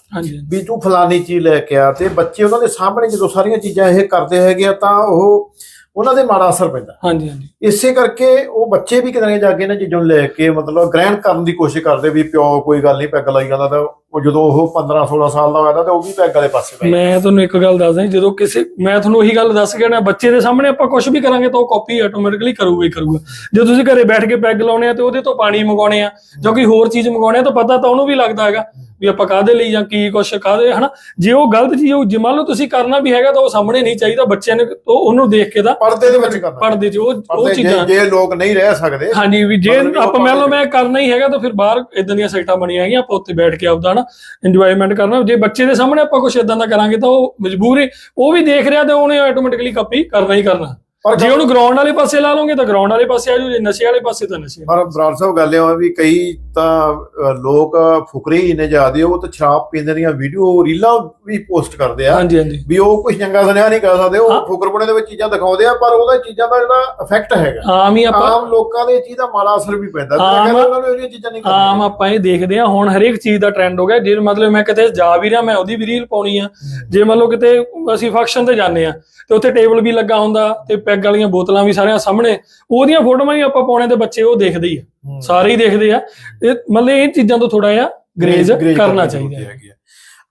Speaker 1: ਵੀ ਤੂੰ ਫਲਾਨੀ ਚੀਜ਼ ਲੈ ਕੇ ਆ ਤੇ ਬੱਚੇ ਉਹਨਾਂ ਦੇ ਸਾਹਮਣੇ ਜਦੋਂ ਸਾਰੀਆਂ ਚੀਜ਼ਾਂ ਇਹ ਕਰਦੇ ਹੈਗੇ ਆ ਤਾਂ ਉਹ ਉਹਨਾਂ ਦੇ ਮਾੜਾ ਅਸਰ ਪੈਂਦਾ।
Speaker 2: ਹਾਂਜੀ ਹਾਂਜੀ।
Speaker 1: ਇਸੇ ਕਰਕੇ ਉਹ ਬੱਚੇ ਵੀ ਕਿਤੇ ਨਾ ਜਾ ਕੇ ਇਹਨਾਂ ਚੀਜ਼ਾਂ ਨੂੰ ਲੈ ਕੇ ਮਤਲਬ ਗ੍ਰਹਿਣ ਕਰਨ ਦੀ ਕੋਸ਼ਿਸ਼ ਕਰਦੇ ਵੀ ਪਿਓ ਕੋਈ ਗੱਲ ਨਹੀਂ ਪੈਗ ਲਾਈ ਜਾਂਦਾ ਤਾਂ ਉਹ ਜਦੋਂ ਉਹ 15 16 ਸਾਲ ਦਾ ਹੋਇਆ ਤਾਂ ਉਹ ਵੀ ਪੈਗ ਵਾਲੇ ਪਾਸੇ ਪੈ
Speaker 2: ਮੈਂ ਤੁਹਾਨੂੰ ਇੱਕ ਗੱਲ ਦੱਸਦਾ ਜਦੋਂ ਕਿਸੇ ਮੈਂ ਤੁਹਾਨੂੰ ਉਹੀ ਗੱਲ ਦੱਸ ਗਿਆ ਨਾ ਬੱਚੇ ਦੇ ਸਾਹਮਣੇ ਆਪਾਂ ਕੁਝ ਵੀ ਕਰਾਂਗੇ ਤਾਂ ਉਹ ਕਾਪੀ ਆਟੋਮੈਟਿਕਲੀ ਕਰੂਗਾ ਹੀ ਕਰੂਗਾ। ਜੇ ਤੁਸੀਂ ਘਰੇ ਬੈਠ ਕੇ ਪੈਗ ਲਾਉਣੇ ਆ ਤੇ ਉਹਦੇ ਤੋਂ ਪਾਣੀ ਮੰਗਾਉਣੇ ਆ ਜਾਂ ਕੋਈ ਹੋਰ ਚੀਜ਼ ਮੰਗਾਉਣੇ ਆ ਤਾਂ ਪਤਾ ਤਾਂ ਉਹਨੂੰ ਵੀ ਲੱਗਦਾ ਹੈਗਾ। ਵੀ ਆਪਾਂ ਕਾਹਦੇ ਲਈ ਜਾਂ ਕੀ ਕੁਛ ਕਾਹਦੇ ਹਨਾ? ਜੇ ਉਹ ਗਲਤ ਚੀਜ਼ ਹੋ ਜੇ ਮੰਨ ਲਓ ਤੁਸੀਂ ਕਰਨਾ ਵੀ ਹੈਗਾ ਤਾਂ ਉਹ ਸਾਹਮਣੇ ਨਹੀਂ ਚਾਹੀਦਾ ਬੱਚਿਆਂ ਨੇ ਉਹ- ਉਹਨੂੰ ਦੇਖ ਕੇ ਤਾਂ
Speaker 1: ਪਰਦੇ ਦੇ ਵਿੱਚ ਕਰਨਾ।
Speaker 2: ਪੜਦੇ ਚ ਉਹ ਉਹ
Speaker 1: ਪਰਦੇ
Speaker 2: ਚੀਜ਼ਾਂ
Speaker 1: ਜੇ ਲੋਕ ਨਹੀਂ ਰਹਿ ਸਕਦੇ
Speaker 2: ਹਾਂਜੀ ਵੀ ਜੇ
Speaker 1: ਉਹ
Speaker 2: ਆਪਾਂ ਮੰਨ ਲਓ ਮੈਂ ਕਰਨਾ ਹੀ ਹੈਗਾ ਤਾਂ ਫਿਰ ਬਾਹਰ ਇਦਾਂ ਦੀਆਂ ਸਾਈਟਾਂ ਬਣੀਆਂ ਹੈਗੀਆਂ ਆਪਾਂ ਉੱਥੇ ਬੈਠ ਕੇ ਆਪਦਾ ਨਾ ਇੰਜੋਇਮੈਂਟ ਕਰਨਾ। ਜੇ ਬੱਚੇ ਦੇ ਸਾਹਮਣੇ ਆਪਾਂ ਕੁਝ ਇਦਾਂ ਦਾ ਕਰਾਂਗੇ ਤਾਂ ਉਹ ਮਜਬੂਰ ਹੈ ਉਹ ਵੀ ਦੇਖ ਰਿਹਾ ਤੇ ਉਹਨੇ ਆਟੋਮੈਟਿਕਲੀ ਕਾਪੀ ਕਰਨਾ ਹੀ ਕਰਨਾ।
Speaker 1: ਪਰ
Speaker 2: ਜੇ ਉਹਨੂੰ ਗਰਾਊਂਡ ਵਾਲੇ ਪਾਸੇ ਲਾ ਲਓਗੇ ਤਾਂ ਗਰਾਊਂਡ ਵਾਲੇ ਪਾਸੇ ਆ ਜਾਓ ਜੇ ਨਸ਼ੇ ਵਾਲੇ ਪਾਸੇ ਤਾਂ ਨਸ਼ੇ
Speaker 1: ਪਰ ਬਰਾੜ ਸਾਹਿਬ ਗੱਲ ਇਹ ਆ ਵੀ ਕਈ ਤਾਂ ਲੋਕ ਫੁਕਰੇ ਹੀ ਨੇ ਜਾਂਦੇ ਉਹ ਤਾਂ ਸ਼ਰਾਬ ਪੀਂਦੇ ਦੀਆਂ ਵੀਡੀਓ ਰੀਲਾਂ ਵੀ ਪੋਸਟ ਕਰਦੇ ਆ।
Speaker 2: ਹਾਂਜੀ ਹਾਂਜੀ।
Speaker 1: ਵੀ ਉਹ ਕੁਝ ਚੰਗਾ ਸੁਨੇਹਾ ਨਹੀਂ ਕਰ ਸਕਦੇ। ਉਹ ਫੁਕਰਪਣੇ ਦੇ ਵਿੱਚ ਚੀਜ਼ਾਂ ਦਿਖਾਉਂਦੇ ਆ ਪਰ ਉਹਦਾ ਚੀਜ਼ਾਂ ਦਾ ਜਿਹੜਾ ਇਫੈਕਟ ਹੈਗਾ।
Speaker 2: ਆਮ ਹੀ ਆਪਾਂ
Speaker 1: ਆਮ ਲੋਕਾਂ ਦੇ ਚੀਜ਼ ਦਾ ਮਾੜਾ ਅਸਰ ਵੀ ਪੈਂਦਾ। ਤੇ
Speaker 2: ਆਮ-
Speaker 1: ਕਹਿੰਦੇ ਉਹਨਾਂ ਨੂੰ ਇਹ ਚੀਜ਼ਾਂ ਨਹੀਂ
Speaker 2: ਆਮ ਆਪਾਂ ਇਹ ਦੇਖਦੇ ਆ ਹੁਣ ਹਰੇਕ ਚੀਜ਼ ਦਾ ਟ੍ਰੈਂਡ ਹੋ ਗਿਆ ਜੇ ਮਤਲਬ ਮੈਂ ਕਿਤੇ ਜਾ ਵੀ ਰਿਹਾ ਮੈਂ ਉਹਦੀ ਵੀ ਰੀਲ ਪਾਉਣੀ ਆ। ਜੇ ਮੰਨ ਲਓ ਕਿਤੇ ਅਸੀਂ ਫੰਕਸ਼ਨ ਤੇ ਜਾਂਦੇ ਆ ਤੇ ਉੱਥੇ ਟੇਬਲ ਵੀ ਲੱਗਾ ਹੁੰਦਾ ਤੇ ਪੈਗ ਵਾਲੀਆਂ ਬੋਤਲਾਂ ਵੀ ਸਾਰਿਆਂ ਸਾਹਮਣੇ ਉਹਦੀਆਂ ਫੋਟੋਆਂ ਵੀ ਆਪਾਂ ਪਾਉਣੇ ਤੇ ਬੱਚੇ ਉਹ ਦੇਖਦੇ ਹੀ ਆ। ਸਾਰੇ ਹੀ ਦੇਖਦੇ ਆ। ਇਹ ਮਤਲਬ ਇਹ ਚੀਜ਼ਾਂ ਤੋਂ ਥੋੜਾ ਜਿਹਾ ਗਰੇਜ ਕਰਨਾ ਚਾਹੀਦਾ। ਹੈ।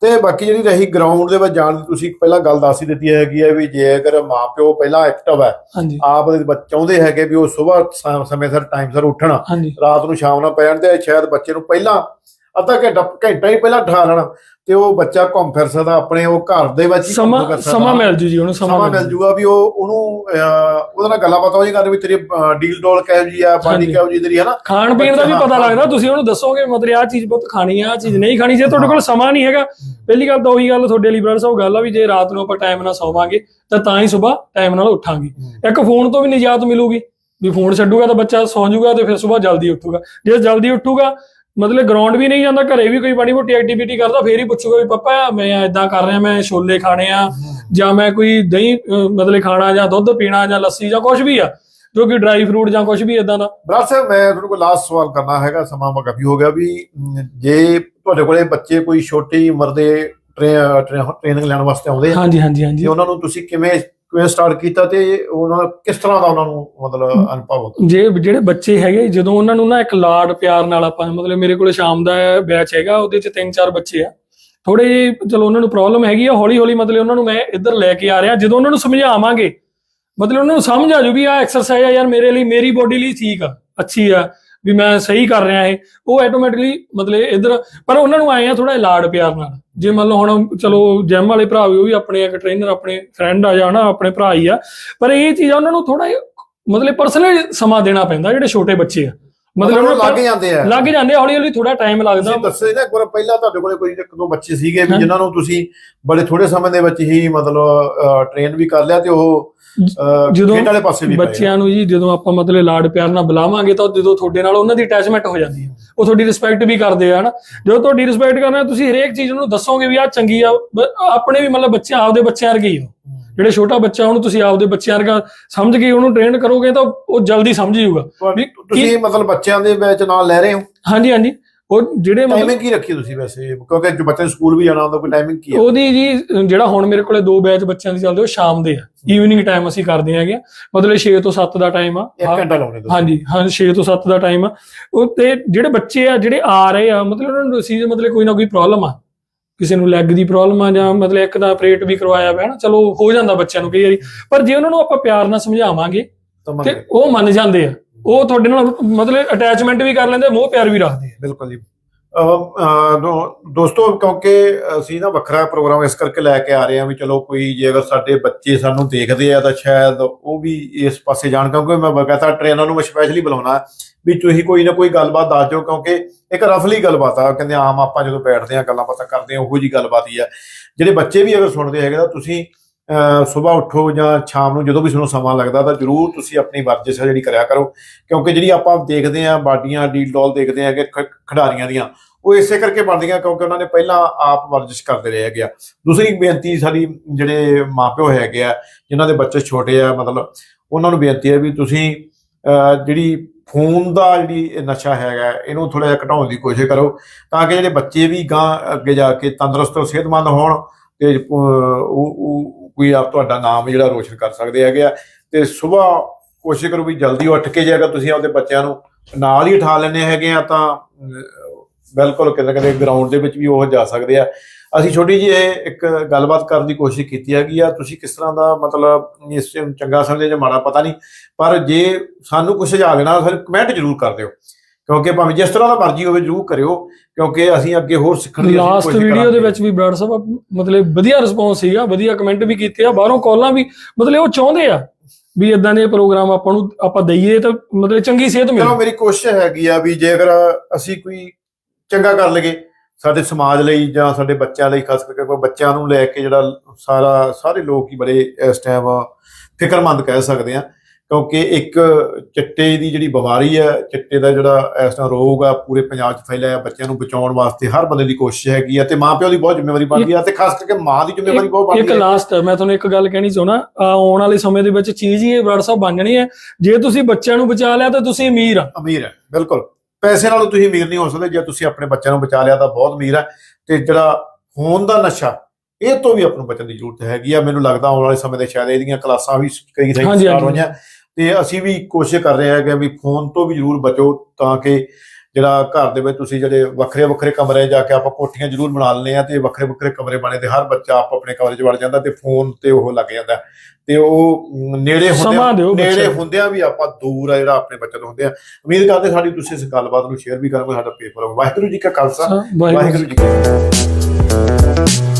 Speaker 1: ਤੇ ਬਾਕੀ ਜਿਹੜੀ ਰਹੀ ਗਰਾਊਂਡ ਦੇ ਵਿੱਚ ਜਾਣ ਦੀ ਤੁਸੀਂ ਪਹਿਲਾਂ ਗੱਲ ਦੱਸ ਹੀ ਦਿੱਤੀ ਹੈਗੀ ਹੈ ਵੀ ਜੇਕਰ ਮਾਪਿਓ ਪਹਿਲਾਂ ਐਕਟਿਵ ਹੈ ਆਪ ਦੇ ਬੱਚੇ ਚਾਹੁੰਦੇ ਹੈਗੇ ਵੀ ਉਹ ਸਵੇਰ ਸਮੇਂ ਸਿਰ ਟਾਈਮ ਸਿਰ ਉੱਠਣ ਰਾਤ ਨੂੰ ਸ਼ਾਮ ਨਾਲ ਪੈ ਜਾਣ ਤੇ ਸ਼ਾਇਦ ਬੱਚੇ ਨੂੰ ਪਹਿਲਾਂ ਅੱਧਾ ਘੰਟਾ ਘੰਟਾ ਹੀ ਪਹਿਲਾਂ ਉਠਾ ਲੈਣਾ ਤੇ ਉਹ ਬੱਚਾ ਘੁੰਮ ਫਿਰ ਸਕਦਾ ਆਪਣੇ ਉਹ ਘਰ ਦੇ ਵਿੱਚ ਹੀ ਘੁੰਮ ਫਿਰ
Speaker 2: ਸਮਾਂ
Speaker 1: ਸਕਦਾ।
Speaker 2: ਸਮਾਂ ਮਿਲ ਜੂ ਜੀ ਉਹਨੂੰ
Speaker 1: ਸਮਾਂ ਮਿਲ ਜੂਗਾ ਵੀ ਉਹ ਉਹਨੂੰ ਅਹ, ਉਹਦੇ ਨਾਲ ਗੱਲਾਂ ਬਾਤਾਂ ਹੋ ਜਾਣਗੀਆਂ ਵੀ ਤੇਰੀ ਡੀਲ ਡੋਲ ਕਿਹੋ ਜੀ ਆ ਬਾਡੀ
Speaker 2: ਹਾਂਜੀ।
Speaker 1: ਕਿਹੋ ਜੀ ਤੇਰੀ ਹੈ ਨਾ
Speaker 2: ਖਾਣ ਪੀਣ ਦਾ ਵੀ ਪਤਾ ਲੱਗਦਾ ਤੁਸੀਂ ਉਹਨੂੰ ਦੱਸੋਗੇ ਮਤਲਬ ਆਹ ਚੀਜ਼ ਬਹੁਤ ਖਾਣੀ ਆ ਆਹ ਚੀਜ਼ ਨਹੀਂ ਖਾਣੀ ਜੇ ਤੁਹਾਡੇ ਕੋਲ ਸਮਾਂ ਨਹੀਂ ਹੈਗਾ ਪਹਿਲੀ ਗੱਲ ਤਾਂ ਉਹੀ ਗੱਲ ਤੁਹਾਡੇ ਲਈ ਬ੍ਰਦਰ ਸਾਹਿਬ ਗੱਲ ਆ ਵੀ ਜੇ ਰਾਤ ਨੂੰ ਆਪਾਂ ਟਾਈਮ ਨਾਲ ਸੌਵਾਂਗੇ ਤਾਂ ਤਾਂ ਹੀ ਸਵੇਰ ਟਾਈਮ ਨਾਲ ਉੱਠਾਂਗੇ। ਇੱਕ ਫੋਨ ਤੋਂ ਵੀ ਨਿਜਾਤ ਮਿਲੂਗੀ ਵੀ ਫੋਨ ਛੱਡੂਗਾ ਤਾਂ ਬੱਚਾ ਸੌਂ ਜਾਊਗਾ ਤੇ ਫਿਰ ਸਵੇਰ ਜਲਦੀ ਉੱਠੂਗਾ। ਜੇ ਜਲਦੀ ਉੱਠੂਗਾ ਮਤਲਬ ਗਰਾਊਂਡ ਵੀ ਨਹੀਂ ਜਾਂਦਾ ਘਰੇ ਵੀ ਕੋਈ ਬੜੀ ਮੋਟੀ ਐਕਟੀਵਿਟੀ ਕਰਦਾ ਫੇਰ ਹੀ ਪੁੱਛੂਗਾ ਵੀ ਪਾਪਾ ਮੈਂ ਇਦਾਂ ਕਰ ਰਿਹਾ ਮੈਂ ਛੋਲੇ ਖਾਣੇ ਆ ਜਾਂ ਮੈਂ ਕੋਈ ਦਹੀਂ ਮਤਲਬ ਖਾਣਾ ਜਾਂ ਦੁੱਧ ਪੀਣਾ ਜਾਂ ਲੱਸੀ ਜਾਂ ਕੁਝ ਵੀ ਆ ਜੋ ਕਿ ਡਰਾਈ ਫਰੂਟ ਜਾਂ ਕੁਝ ਵੀ ਇਦਾਂ ਦਾ।
Speaker 1: ਬਰਾੜ ਸਾਹਿਬ ਮੈਂ ਤੁਹਾਡੇ ਕੋਲ ਲਾਸਟ ਸਵਾਲ ਕਰਨਾ ਹੈਗਾ ਸਮਾਂ ਵੀ ਹੋ ਗਿਆ ਵੀ ਜੇ ਤੁਹਾਡੇ ਕੋਲੇ ਬੱਚੇ ਕੋਈ ਛੋਟੀ ਉਮਰ ਦੇ ਟ੍ਰੇਨਿੰਗ ਲੈਣ ਵਾਸਤੇ ਆਉਂਦੇ ਆ
Speaker 2: ਹਾਂਜੀ ਹਾਂਜੀ ਹਾਂਜੀ।
Speaker 1: ਉਹਨਾਂ ਨੂੰ ਤੁਸੀਂ ਕਿਵੇਂ ਕਿਵੇਂ ਸਟਾਰਟ ਕੀਤਾ ਤੇ ਉਹਨਾਂ ਕਿਸ ਤਰ੍ਹਾਂ ਦਾ ਉਹਨਾਂ ਨੂੰ ਮਤਲਬ ਅਨੁਭਵ ਹੁੰਦਾ?
Speaker 2: ਜੇ ਜਿਹੜੇ ਬੱਚੇ ਹੈਗੇ, ਜਦੋਂ ਉਹਨਾਂ ਨੂੰ ਨਾ ਇੱਕ ਲਾਡ ਪਿਆਰ ਨਾਲ ਆਪਾਂ, ਮਤਲਬ ਮੇਰੇ ਕੋਲ ਸ਼ਾਮ ਦਾ ਬੈਚ ਹੈਗਾ, ਉਹਦੇ ਚ ਤਿੰਨ ਚਾਰ ਬੱਚੇ ਆ। ਥੋੜੇ ਜਿਹੇ ਚਲੋ ਉਹਨਾਂ ਨੂੰ ਪ੍ਰੋਬਲਮ ਹੈਗੀ ਆ ਹੌਲੀ ਹੌਲੀ ਮਤਲਬ ਉਹਨਾਂ ਨੂੰ ਮੈਂ ਇੱਧਰ ਲੈ ਕੇ ਆ ਰਿਹਾ। ਜਦੋਂ ਉਹਨਾਂ ਨੂੰ ਸਮਝਾਵਾਂਗੇ, ਮਤਲਬ ਉਹਨਾਂ ਨੂੰ ਸਮਝ ਆ ਜੂ ਵੀ ਆ ਐਕਸਰਸਾਈਜ਼ ਆ ਯਾਰ ਮੇਰੇ ਲਈ, ਮੇਰੀ ਬੋਡੀ ਲਈ ਠੀਕ ਆ, ਅੱਛੀ ਆ। ਵੀ ਮੈਂ ਸਹੀ ਕਰ ਰਿਹਾ ਇਹ ਉਹ ਆਟੋਮੈਟਿਕਲੀ ਮਤਲਬ ਇੱਧਰ ਪਰ ਉਹਨਾਂ ਨੂੰ ਆਏ ਆ ਥੋੜਾ ਲਾਡ ਪਿਆਰ ਨਾਲ। ਜੇ ਮੰਨ ਲਓ ਹੁਣ ਚਲੋ ਜਿਮ ਵਾਲੇ ਭਰਾ ਵੀ ਉਹ ਵੀ ਆਪਣੇ ਇੱਕ ਟ੍ਰੇਨਰ ਆਪਣੇ ਫਰੈਂਡ ਆ ਜਾਂ ਨਾ ਆਪਣੇ ਭਰਾ ਹੀ ਆ ਪਰ ਇਹ ਚੀਜ਼ ਉਹਨਾਂ ਨੂੰ ਥੋੜਾ ਮਤਲਬ ਪਰਸਨਲ ਸਮਾਂ ਦੇਣਾ ਪੈਂਦਾ ਜਿਹੜੇ ਛੋਟੇ ਬੱਚੇ ਆ।
Speaker 1: ਮਤਲਬ ਉਹ ਲੱਗ ਜਾਂਦੇ ਆ।
Speaker 2: ਲੱਗ ਜਾਂਦੇ ਹੌਲੀ ਹੌਲੀ ਥੋੜਾ ਟਾਈਮ ਲੱਗਦਾ।
Speaker 1: ਤੁਸੀਂ ਦੱਸੇ ਨਾ ਇੱਕ ਵਾਰ ਪਹਿਲਾਂ ਤੁਹਾਡੇ ਕੋਲੇ ਕੋਈ ਇੱਕ ਦੋ ਬੱਚੇ ਸੀਗੇ ਵੀ। ਜਿਨ੍ਹਾਂ ਨੂੰ ਤੁਸੀਂ ਬੜੇ ਥੋੜੇ ਸਮੇਂ ਦੇ ਵਿੱਚ ਹੀ ਮਤਲਬ ਟ੍ਰੇਨ ਵੀ ਕਰ ਲਿਆ ਤੇ ਉਹ
Speaker 2: ਜਦੋਂ
Speaker 1: ਖੇਡ ਵਾਲੇ ਪਾਸੇ ਵੀ ਆ।
Speaker 2: ਬੱਚਿਆਂ ਨੂੰ ਜੀ ਜਦੋਂ ਆਪਾਂ ਮਤਲਬ ਲਾਡ ਪਿਆਰ ਨਾਲ ਬੁਲਾਵਾਂਗੇ ਤਾਂ ਜਦੋਂ ਤੁਹਾਡੇ ਨਾਲ ਉਹਨਾਂ ਦੀ ਅਟੈਚਮੈਂਟ ਹੋ ਜਾਂਦੀ ਹੈ। ਉਹ ਤੁਹਾਡੀ ਰਿਸਪੈਕਟ ਵੀ ਕਰਦੇ ਆ ਹਨਾ? ਜਦੋਂ ਤੁਹਾਡੀ ਰਿਸਪੈਕਟ ਕਰਨਾ ਤੁਸੀਂ ਹਰੇਕ ਚੀਜ਼ ਨੂੰ ਦੱਸੋਗੇ ਵੀ ਆਹ ਚੰਗੀ ਆ ਆਪਣੇ ਵੀ ਮਤਲਬ ਬੱਚੇ ਆਪਦੇ ਬੱਚਿਆਂ ਵਰਗੇ ਹੀ ਹੋ। ਜਿਹੜੇ ਛੋਟਾ ਬੱਚਾ ਉਹਨੂੰ ਤੁਸੀਂ ਆਪਦੇ ਬੱਚਿਆਂ ਵਰਗਾ ਸਮਝ ਕੇ ਉਹਨੂੰ ਟ੍ਰੇਨ ਕਰੋਗੇ ਤਾਂ ਉਹ ਜਲਦੀ ਸਮਝ ਜਾਊਗਾ।
Speaker 1: ਤੁਸੀਂ ਮਤਲਬ ਬੱਚਿਆਂ ਦੇ ਵਿੱਚ ਨਾਲ ਲੈ ਰਹੇ ਹੋ?
Speaker 2: ਹਾਂਜੀ ਹਾਂਜੀ। ਉਹ ਜਿਹੜੇ ਮਤਲਬ
Speaker 1: ਟਾਈਮਿੰਗ ਕੀ ਰੱਖੀ ਤੁਸੀਂ ਵੈਸੇ? ਕਿਉਂਕਿ ਜੋ ਬੱਚੇ ਸਕੂਲ ਵੀ ਜਾਣਾ ਹੁੰਦਾ ਕੋਈ ਟਾਈਮਿੰਗ ਕੀ ਹੈ
Speaker 2: ਉਹਦੀ ਜੀ ਜਿਹੜਾ ਹੁਣ ਮੇਰੇ ਕੋਲੇ ਦੋ ਬੈਚ ਬੱਚਿਆਂ ਦੇ ਚੱਲਦੇ ਉਹ ਸ਼ਾਮ ਦੇ ਆ। ਈਵਨਿੰਗ ਟਾਈਮ ਅਸੀਂ ਕਰਦੇ ਹੈਗੇ ਆ। ਮਤਲਬ 6 ਤੋਂ 7 ਦਾ ਟਾਈਮ ਆ।
Speaker 1: ਇੱਕ ਘੰਟਾ ਲਾਉਣੇ ਤੁਸੀਂ।
Speaker 2: ਹਾਂਜੀ ਹਾਂ 6 ਤੋਂ 7 ਦਾ ਟਾਈਮ ਆ। ਉਹ ਤੇ ਜਿਹੜੇ ਬੱਚੇ ਆ ਜਿਹੜੇ ਆ ਰਹੇ ਆ ਮਤਲਬ ਉਹਨਾਂ ਨੂੰ ਸੀ ਮਤਲਬ ਕੋਈ ਨਾ ਕੋਈ ਪ੍ਰੋਬਲਮ ਆ। ਕਿਸੇ ਨੂੰ ਲੈਗ ਦੀ ਪ੍ਰੋਬਲਮ ਆ ਜਾਂ ਮਤਲਬ ਇੱਕ ਦਾ ਆਪਰੇਟ ਵੀ ਕਰਵਾਇਆ ਹੋਇਆ ਨਾ ਚਲੋ ਹੋ ਜਾਂਦਾ ਬੱਚਿਆਂ ਨੂੰ ਕਈ ਵਾਰੀ। ਪਰ ਜੇ ਉਹਨਾਂ ਨੂੰ ਆਪਾਂ ਪਿਆਰ ਨਾਲ ਸਮਝਾਵਾਂਗੇ
Speaker 1: ਤਾਂ ਮੰਨ
Speaker 2: ਤੇ
Speaker 1: ਗਏ।
Speaker 2: ਉਹ ਮੰਨ ਜਾਂਦੇ ਆ। ਉਹ ਤੁਹਾਡੇ ਨਾਲ ਮਤਲਬ ਅਟੈਚਮੈਂਟ ਵੀ ਕਰ ਲੈਂਦੇ ਮੋਹ ਪਿਆਰ ਵੀ ਰੱਖਦੇ ਆ।
Speaker 1: ਬਿਲਕੁਲ ਜੀ। ਦੋਸਤੋ, ਕਿਉਂਕਿ ਅਸੀਂ ਨਾ ਵੱਖਰਾ ਪ੍ਰੋਗਰਾਮ ਇਸ ਕਰਕੇ ਲੈ ਕੇ ਆ ਰਹੇ ਹਾਂ ਵੀ ਚਲੋ ਕੋਈ ਜੇ ਅਗਰ ਸਾਡੇ ਬੱਚੇ ਸਾਨੂੰ ਦੇਖਦੇ ਆ ਤਾਂ ਸ਼ਾਇਦ ਉਹ ਵੀ ਇਸ ਪਾਸੇ ਜਾਣ, ਕਿਉਂਕਿ ਮੈਂ ਬਕਾਇਦਾ ਟ੍ਰੇਨਰ ਨੂੰ ਸਪੈਸ਼ਲੀ ਬੁਲਾਉਣਾ ਵੀ ਤੁਸੀਂ ਕੋਈ ਨਾ ਕੋਈ ਗੱਲਬਾਤ ਦੱਸ ਦਿਓ, ਕਿਉਂਕਿ ਇੱਕ ਰਫਲੀ ਗੱਲਬਾਤ ਆ ਕਹਿੰਦੇ ਆਮ ਆਪਾਂ ਜਦੋਂ ਬੈਠਦੇ ਆ ਗੱਲਾਂ ਬਾਤਾਂ ਕਰਦੇ ਆ ਉਹੋ ਜੀ ਗੱਲਬਾਤ ਹੀ ਆ। ਜਿਹੜੇ ਬੱਚੇ ਵੀ ਅਗਰ ਸੁਣਦੇ ਹੈਗੇ ਤਾਂ ਤੁਸੀਂ ਸਵੇਰ ਉੱਠੋ ਜਾਂ ਸ਼ਾਮ ਨੂੰ ਜਦੋਂ ਵੀ ਤੁਹਾਨੂੰ ਸਮਾਂ ਲੱਗਦਾ ਤਾਂ ਜਰੂਰ ਤੁਸੀਂ ਆਪਣੀ ਵਰਜਿਸ਼ ਆ ਜਿਹੜੀ ਕਰਿਆ ਕਰੋ। ਕਿਉਂਕਿ ਜਿਹੜੀ ਆਪਾਂ ਦੇਖਦੇ ਆ ਬਾਡੀਆਂ ਡੀਲ ਡੋਲ ਦੇਖਦੇ ਆ ਕਿ ਖ- ਖਿਡਾਰੀਆਂ ਦੀਆਂ, ਉਹ ਇਸੇ ਕਰਕੇ ਬਣਦੀਆਂ ਕਿਉਂਕਿ ਉਹਨਾਂ ਨੇ ਪਹਿਲਾਂ ਆਪ ਵਰਜਿਸ਼ ਕਰਦੇ ਰਹੇ ਹੈਗੇ ਆ। ਦੂਸਰੀ ਬੇਨਤੀ ਸਾਡੀ ਜਿਹੜੇ ਮਾਪਿਓ ਹੈਗੇ ਆ, ਜਿਨ੍ਹਾਂ ਦੇ ਬੱਚੇ ਛੋਟੇ ਆ, ਮਤਲਬ ਉਹਨਾਂ ਨੂੰ ਬੇਨਤੀ ਹੈ ਵੀ ਤੁਸੀਂ ਜਿਹੜੀ ਫੋਨ ਦਾ ਜਿਹੜੀ ਨਸ਼ਾ ਹੈਗਾ, ਇਹਨੂੰ ਥੋੜਾ ਜਿਹਾ ਘਟਾਉਣ ਦੀ ਕੋਸ਼ਿਸ਼ ਕਰੋ ਤਾਂ ਕਿ ਜਿਹੜੇ ਬੱਚੇ ਵੀ ਗਾਂ ਅੱਗੇ ਜਾ ਕੇ ਤੰਦਰੁਸਤ ਤੇ ਸਿਹਤਮੰਦ ਹੋਣ ਤੇ ਉਹ ਕੋਈ ਆਪ ਤੁਹਾਡਾ ਨਾਮ ਜਿਹੜਾ ਰੋਸ਼ਨ ਕਰ ਸਕਦੇ ਹੈਗੇ ਆ। ਤੇ ਸਵੇਰ ਕੋਸ਼ਿਸ਼ ਕਰੋ ਵੀ ਜਲਦੀ ਉੱਠ ਕੇ ਜੇ ਅਗਰ ਤੁਸੀਂ ਆਪਦੇ ਬੱਚਿਆਂ ਨੂੰ ਨਾਲ ਹੀ ਉਠਾ ਲੈਣੇ ਹੈਗੇ ਆ ਤਾਂ ਬਿਲਕੁਲ ਕਿਤੇ ਨਾ ਕਿਤੇ ਗਰਾਊਂਡ ਦੇ ਵਿੱਚ ਵੀ ਉਹ ਜਾ ਸਕਦੇ ਆ। ਅਸੀਂ ਛੋਟੀ ਜਿਹੀ ਇਹ ਇੱਕ ਗੱਲਬਾਤ ਕਰਨ ਦੀ ਕੋਸ਼ਿਸ਼ ਕੀਤੀ ਹੈਗੀ ਆ, ਤੁਸੀਂ ਕਿਸ ਤਰ੍ਹਾਂ ਦਾ ਮਤਲਬ ਇਸ ਚੰਗਾ ਸਮਝਦੇ ਜਾਂ ਮਾੜਾ ਪਤਾ ਨਹੀਂ, ਪਰ ਜੇ ਸਾਨੂੰ ਕੁਝ ਸੁਝਾਅ ਦੇਣਾ ਸਾਨੂੰ ਕਮੈਂਟ ਜ਼ਰੂਰ ਕਰ ਦਿਓ। ਕਿਉਂਕਿ ਭਾਵੇਂ ਜਿਸ ਤਰ੍ਹਾਂ ਦਾ ਮਰਜ਼ੀ ਹੋਵੇ ਜਰੂਰ ਕਰਿਓ ਕਿਉਂਕਿ ਅਸੀਂ ਅੱਗੇ ਹੋਰ ਸਿੱਖਣ ਦੀ
Speaker 2: ਲਾਸਟ ਵੀਡੀਓ ਦੇ। ਵਿੱਚ ਵੀ ਬਰਾੜ ਸਾਹਿਬ ਮਤਲਬ ਵਧੀਆ ਰਿਸਪੌਂਸ ਸੀਗਾ ਵਧੀਆ ਕਮੈਂਟ ਵੀ ਕੀਤੇ ਆ ਬਾਹਰੋਂ ਕਾਲਾਂ ਵੀ ਮਤਲਬ ਉਹ ਚਾਹੁੰਦੇ ਆ ਵੀ ਇਦਾਂ ਦੇ ਪ੍ਰੋਗਰਾਮ ਆਪਾਂ ਨੂੰ ਆਪਾਂ ਦਈਏ ਤਾਂ ਮਤਲਬ ਚੰਗੀ ਸਿਹਤ
Speaker 1: ਚਲੋ
Speaker 2: ਮਿਲੇ
Speaker 1: ਮੇਰੀ ਕੋਸ਼ਿਸ਼ ਹੈਗੀ ਆ ਵੀ ਜੇਕਰ ਅਸੀਂ ਕੋਈ ਚੰਗਾ ਕਰ ਲਈਏ ਸਾਡੇ ਸਮਾਜ ਲਈ ਜਾਂ ਸਾਡੇ ਬੱਚਿਆਂ ਲਈ ਖਾਸ ਕਰਕੇ ਕੋਈ ਬੱਚਿਆਂ ਨੂੰ ਲੈ ਕੇ ਜਿਹੜਾ ਸਾਰਾ ਸਾਰੇ ਲੋਕ ਹੀ ਬੜੇ ਇਸ ਟਾਈਮ ਫਿਕਰਮੰਦ ਕਹਿ ਸਕਦੇ ਆ ਕਿਉਂਕਿ ਇੱਕ ਚਿੱਟੇ ਦੀ ਜਿਹੜੀ ਬਿਮਾਰੀ ਹੈ ਚਿੱਟੇ ਦਾ ਜਿਹੜਾ ਇਸ ਟਾਈਮ ਰੋਗ ਆ ਪੂਰੇ ਪੰਜਾਬ 'ਚ ਫੈਲਿਆ ਹੈ ਬੱਚਿਆਂ ਨੂੰ ਬਚਾਉਣ ਵਾਸਤੇ ਹਰ ਬੰਦੇ ਦੀ ਕੋਸ਼ਿਸ਼ ਹੈਗੀ ਆ ਤੇ ਮਾਪਿਆਂ ਦੀ ਬਹੁਤ ਜ਼ਿੰਮੇਵਾਰੀ ਬਣਦੀ ਆ ਤੇ ਖਾਸ ਕਰਕੇ ਮਾਂ ਦੀ ਜ਼ਿੰਮੇਵਾਰੀ ਬਹੁਤ
Speaker 2: ਇੱਕ
Speaker 1: ਬਣਦੀ ਹੈ
Speaker 2: ਲਾਸਟ ਮੈਂ ਤੁਹਾਨੂੰ ਇੱਕ ਗੱਲ ਕਹਿਣੀ ਚਾਹੁੰਦਾ ਆਉਣ ਵਾਲੇ ਸਮੇਂ ਦੇ ਵਿੱਚ ਚੀਜ਼ ਹੀ ਇਹ ਬਰਾੜ ਸਾਹਿਬ ਬਣ ਜਾਣੀ ਹੈ। ਜੇ ਤੁਸੀਂ ਬੱਚਿਆਂ ਨੂੰ ਬਚਾ ਲਿਆ ਤਾਂ ਤੁਸੀਂ ਅਮੀਰ ਆ।
Speaker 1: ਅਮੀਰ ਹੈ ਬਿਲਕੁਲ। ਪੈਸੇ ਨਾਲੋਂ ਤੁਸੀਂ ਅਮੀਰ ਨਹੀਂ ਹੋ ਸਕਦੇ ਜੇ ਤੁਸੀਂ ਆਪਣੇ ਬੱਚਿਆਂ ਨੂੰ ਬਚਾ ਲਿਆ ਤਾਂ ਬਹੁਤ ਅਮੀਰ ਹੈ। ਤੇ ਜਿਹੜਾ ਖੂਨ ਦਾ ਨਸ਼ਾ ਇਹ ਤੋਂ ਵੀ ਆਪ ਨੂੰ ਬਚਣ ਦੀ ਜ਼ਰੂਰਤ ਹੈਗੀ ਆ। ਮੈਨੂੰ ਲੱਗਦਾ ਆਉਣ ਵਾਲੇ ਸਮੇਂ ਦੇ ਸ਼ਾਇਦ ਇਹਦੀਆਂ ਕਲਾਸਾਂ ਵੀ ਕਈ
Speaker 2: ਹਾਂਜੀ,
Speaker 1: ਸਟਾਰਟ। ਹੋਈਆਂ। ਤੇ ਅਸੀਂ ਵੀ ਕੋਸ਼ਿਸ਼ ਕਰ ਰਹੇ ਹਾਂ ਕਿ ਵੀ ਫੋਨ ਤੋਂ ਵੀ ਜ਼ਰੂਰ ਬਚੋ ਤਾਂ ਕਿ ਜਿਹੜਾ ਘਰ ਦੇ ਵਿੱਚ ਤੁਸੀਂ ਜਿਹੜੇ ਵੱਖਰੇ ਵੱਖਰੇ ਕਮਰੇ ਜਾ ਕੇ ਆਪਾਂ ਕੋਠੀਆਂ ਜ਼ਰੂਰ ਬਣਾ ਲੈਂਦੇ ਆ ਤੇ ਵੱਖਰੇ ਵੱਖਰੇ ਕਮਰੇ ਬਣੇ ਤੇ ਹਰ ਬੱਚਾ ਆਪ ਆਪਣੇ ਕਮਰੇ 'ਚ ਵੜ ਜਾਂਦਾ ਤੇ ਫੋਨ ਤੇ ਉਹ ਲੱਗ ਜਾਂਦਾ। ਤੇ ਉਹ ਨੇੜੇ
Speaker 2: ਬੱਚਿਆਂ
Speaker 1: ਨੇੜੇ। ਹੁੰਦਿਆਂ ਵੀ ਆਪਾਂ ਦੂਰ ਆ ਜਿਹੜਾ ਆਪਣੇ ਬੱਚੇ ਤੋਂ ਹੁੰਦੇ ਆ। ਉਮੀਦ ਕਰਦੇ ਸਾਡੀ ਤੁਸੀਂ ਇਸ ਗੱਲਬਾਤ ਨੂੰ ਸ਼ੇਅਰ ਵੀ ਕਰੋਗੇ ਸਾਡਾ ਪੇਪਰ ਵਾਹਿਗੁਰੂ ਜੀ ਕਾ ਖਾਲਸਾ
Speaker 2: ਵਾਹਿਗੁਰੂ
Speaker 1: ਵਾਹਿਗੁਰੂ ਜੀ ਕੀ ਫਤਿਹ।